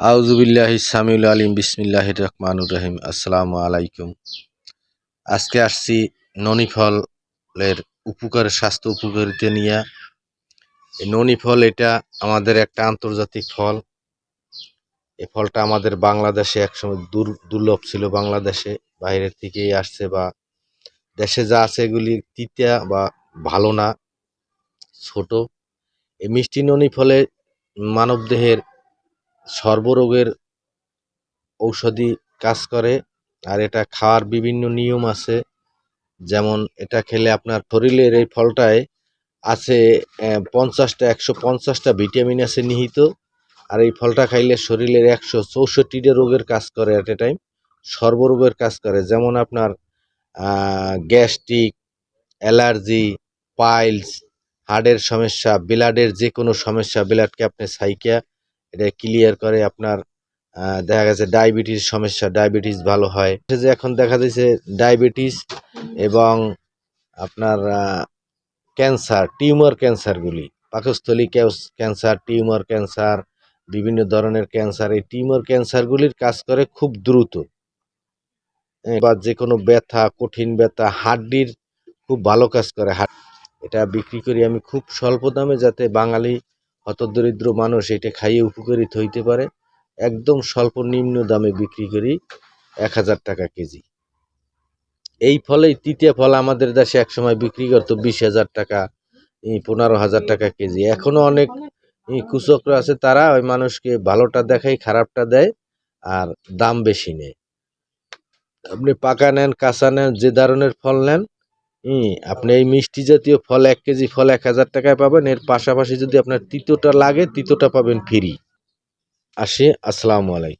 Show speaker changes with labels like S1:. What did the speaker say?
S1: আউজুবিল্লাহ সামিউল আলিম বিসমিল্লাহ রহমানুর রহিম। আসসালামু আলাইকুম। আজকে আসছি ননি ফলের উপকার, স্বাস্থ্য উপকারিতা নিয়ে। এই ননি ফল এটা আমাদের একটা আন্তর্জাতিক ফল। এই ফলটা আমাদের বাংলাদেশে একসময় দূর, দুর্লভ ছিল। বাংলাদেশে বাইরের থেকেই আসছে বা দেশে যা আছে এগুলি তিতা বা ভালো না, ছোট। এই মিষ্টি ননি ফলে মানবদেহের সর্বরোগের ঔষধি কাজ করে, আর এটা খাওয়ার বিভিন্ন নিয়ম আছে। যেমন এটা খেলে আপনার শরীরের এই ফলটায় আছে পঞ্চাশটা, একশো পঞ্চাশটা ভিটামিন আছে নিহিত। আর এই ফলটা খাইলে শরীরের একশো চৌষট্টিটা রোগের কাজ করে অ্যাট এ টাইম সর্বরোগের কাজ করে। যেমন আপনার গ্যাস্ট্রিক, অ্যালার্জি, পাইলস হার্টের সমস্যা, ব্লাডের যে কোনো সমস্যা, ব্লাডকে আপনি সাইকিয়া এটা ক্লিয়ার করে আপনার দেখা গেছে ডায়াবেটিস সমস্যা ডায়াবেটিস ভালো হয়। যে এখন দেখা যাচ্ছে ডায়াবেটিস এবং আপনার ক্যান্সার টিউমার ক্যান্সারগুলি পাকস্থলী ক্যান্সার টিউমার ক্যান্সার বিভিন্ন ধরনের ক্যান্সার এই টিউমার ক্যান্সারগুলির কাজ করে খুব দ্রুত। বা যে কোনো ব্যথা, কঠিন ব্যথা, হাড্ডির খুব ভালো কাজ করে। হাড এটা বিক্রি করি আমি খুব স্বল্প দামে যাতে বাঙালি হতদরিদ্র মানুষ এটা খাইয়ে উপকৃত হইতে পারে। একদম স্বল্প নিম্ন দামে বিক্রি করি এক হাজার টাকা কেজি। এই ফলেই তৃতীয় ফল আমাদের দেশে একসময় বিক্রি করতো বিশ হাজার টাকা পনেরো হাজার টাকা কেজি। এখনও অনেক কুচক্র আছে, তারা ওই মানুষকে ভালোটা দেখাই খারাপটা দেয় আর দাম বেশি নেয়। আপনি পাকা নেন, কাঁচা নেন, যে ধরনের ফল নেন আপনি এই মিষ্টি জাতীয় ফল এক কেজি ফল এক হাজার টাকায় পাবেন। এর পাশাপাশি যদি আপনার তিতোটা লাগে, তিতোটা পাবেন ফ্রি আসি, আসসালামু আলাইকুম।